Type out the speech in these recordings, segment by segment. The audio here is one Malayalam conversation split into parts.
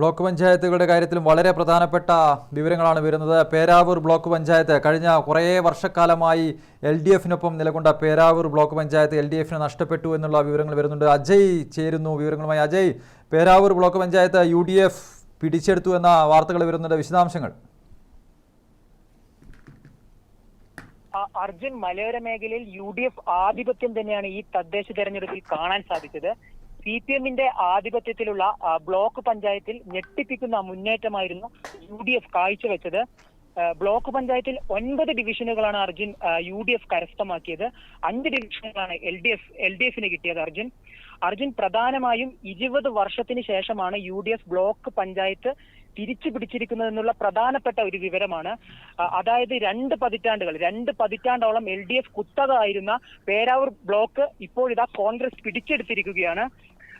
ബ്ലോക്ക് പഞ്ചായത്തുകളുടെ കാര്യത്തിലും വളരെ പ്രധാനപ്പെട്ട വിവരങ്ങളാണ് വരുന്നത്. പേരാവൂർ ബ്ലോക്ക് പഞ്ചായത്ത് കഴിഞ്ഞ കുറേ വർഷക്കാലമായി എൽ ഡി എഫിനൊപ്പം നിലകൊണ്ട Peravoor block panchayat L D എഫിന് നഷ്ടപ്പെട്ടു എന്നുള്ള വിവരങ്ങൾ വരുന്നുണ്ട്. അജയ് ചേരുന്നു വിവരങ്ങളുമായി. Ajay Peravoor block panchayat U D F പിടിച്ചെടുത്തു എന്ന വാർത്തകൾ വരുന്നുണ്ട്. വിശദാംശങ്ങൾ. അർജുൻ മലയോര മേഖലയിൽ യു ഡി എഫ് ആധിപത്യം തന്നെയാണ് ഈ തദ്ദേശ തെരഞ്ഞെടുപ്പിൽ കാണാൻ സാധിച്ചത്. സി പി എമ്മിന്റെ ആധിപത്യത്തിലുള്ള ബ്ലോക്ക് പഞ്ചായത്തിൽ ഞെട്ടിപ്പിക്കുന്ന മുന്നേറ്റമായിരുന്നു യു ഡി എഫ് കാഴ്ചവെച്ചത്. ബ്ലോക്ക് പഞ്ചായത്തിൽ ഒൻപത് ഡിവിഷനുകളാണ് അർജുൻ യു ഡി എഫ് കരസ്ഥമാക്കിയത്. അഞ്ച് ഡിവിഷനുകളാണ് L D F L D എഫിന് കിട്ടിയത് അർജുൻ. അർജുൻ പ്രധാനമായും ഇരുപത് വർഷത്തിന് ശേഷമാണ് U D F block panchayat തിരിച്ചു പിടിച്ചിരിക്കുന്നതെന്നുള്ള പ്രധാനപ്പെട്ട ഒരു വിവരമാണ്. അതായത് രണ്ട് പതിറ്റാണ്ടുകൾ രണ്ട് പതിറ്റാണ്ടോളം എൽ ഡി എഫ് കുത്തക ആയിരുന്ന പേരാവൂർ ബ്ലോക്ക് ഇപ്പോൾ ഇതാ കോൺഗ്രസ് പിടിച്ചെടുത്തിരിക്കുകയാണ്.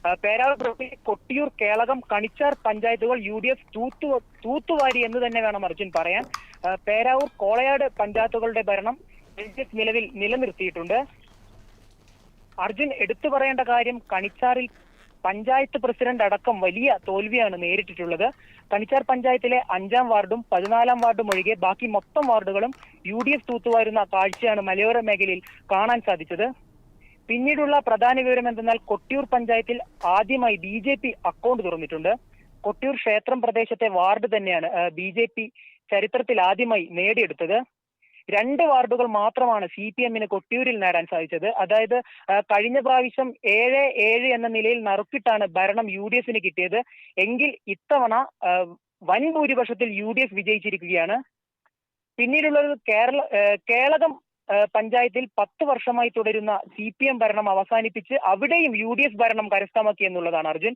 ആ, പേരാവൂർ ബ്ലോക്കിലെ കൊട്ടിയൂർ കേളകം കണിച്ചാർ പഞ്ചായത്തുകൾ യു ഡി എഫ് തൂത്തു തൂത്തുവാരി എന്ന് തന്നെ വേണം അർജുൻ പറയാൻ. പേരാവൂർ കോളയാട് പഞ്ചായത്തുകളുടെ ഭരണം എൽ ഡി എഫ് നിലവിൽ നിലനിർത്തിയിട്ടുണ്ട്. അർജുൻ എടുത്തു പറയേണ്ട കാര്യം കണിച്ചാറിൽ പഞ്ചായത്ത് പ്രസിഡന്റ് അടക്കം വലിയ തോൽവിയാണ് നേരിട്ടിട്ടുള്ളത്. കണിച്ചാർ പഞ്ചായത്തിലെ അഞ്ചാം വാർഡും പതിനാലാം വാർഡും ഒഴികെ ബാക്കി മൊത്തം വാർഡുകളും യു ഡി എഫ് തൂത്തുവാരുന്ന കാഴ്ചയാണ് മലയോര മേഖലയിൽ കാണാൻ സാധിച്ചത്. പിന്നീടുള്ള പ്രധാന വിവരം എന്തെന്നാൽ കൊട്ടിയൂർ പഞ്ചായത്തിൽ ആദ്യമായി ബി ജെ പി അക്കൗണ്ട് തുറന്നിട്ടുണ്ട്. കൊട്ടിയൂർ ക്ഷേത്രം പ്രദേശത്തെ വാർഡ് തന്നെയാണ് ബി ജെ പി ചരിത്രത്തിൽ ആദ്യമായി നേടിയെടുത്തത്. രണ്ട് വാർഡുകൾ മാത്രമാണ് സി പി എമ്മിന് കൊട്ടിയൂരിൽ നേടാൻ സാധിച്ചത്. അതായത് കഴിഞ്ഞ പ്രാവശ്യം ഏഴ് ഏഴ് എന്ന നിലയിൽ നറുക്കിട്ടാണ് ഭരണം യു ഡി എഫിന് കിട്ടിയത്. എങ്കിൽ ഇത്തവണ വൻ ഭൂരിപക്ഷത്തിൽ യു ഡി എഫ് വിജയിച്ചിരിക്കുകയാണ്. പിന്നീടുള്ളത് കേരള കേളകം പഞ്ചായത്തിൽ പത്ത് വർഷമായി തുടരുന്ന സി പി എം ഭരണം അവസാനിപ്പിച്ച് അവിടെയും യു ഡി എഫ് ഭരണം കരസ്ഥമാക്കി എന്നുള്ളതാണ് അർജുൻ.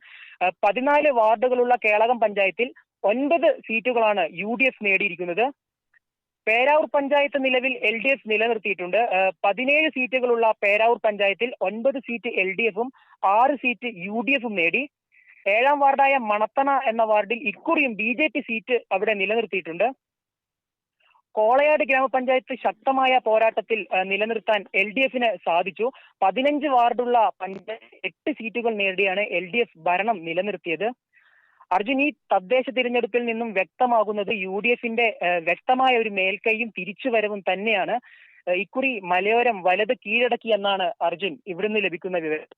പതിനാല് വാർഡുകളുള്ള കേളകം പഞ്ചായത്തിൽ ഒൻപത് സീറ്റുകളാണ് യു ഡി എഫ് നേടിയിരിക്കുന്നത്. പേരാവൂർ പഞ്ചായത്ത് നിലവിൽ എൽ ഡി എഫ് നിലനിർത്തിയിട്ടുണ്ട്. പതിനേഴ് സീറ്റുകളുള്ള പേരാവൂർ പഞ്ചായത്തിൽ ഒൻപത് സീറ്റ് എൽ ഡി എഫും ആറ് സീറ്റ് യു ഡി എഫും നേടി. ഏഴാം വാർഡായ മണത്തണ എന്ന വാർഡിൽ ഇക്കുറിയും ബി ജെ പി സീറ്റ് അവിടെ നിലനിർത്തിയിട്ടുണ്ട്. കോളയാട് ഗ്രാമപഞ്ചായത്ത് ശക്തമായ പോരാട്ടത്തിൽ നിലനിർത്താൻ എൽ ഡി എഫിന് സാധിച്ചു. പതിനഞ്ച് വാർഡുള്ള പഞ്ചായത്ത് എട്ട് സീറ്റുകൾ നേടിയാണ് എൽ ഡി എഫ് ഭരണം നിലനിർത്തിയത്. അർജുൻ ഈ തദ്ദേശ തിരഞ്ഞെടുപ്പിൽ നിന്നും വ്യക്തമാകുന്നത് യു ഡി എഫിന്റെ വ്യക്തമായ ഒരു മേൽക്കൈയും തിരിച്ചുവരവും തന്നെയാണ്. ഇക്കുറി മലയോരം വലത് കീഴടക്കി എന്നാണ് അർജുൻ ഇവിടുന്ന് ലഭിക്കുന്ന വിവരം.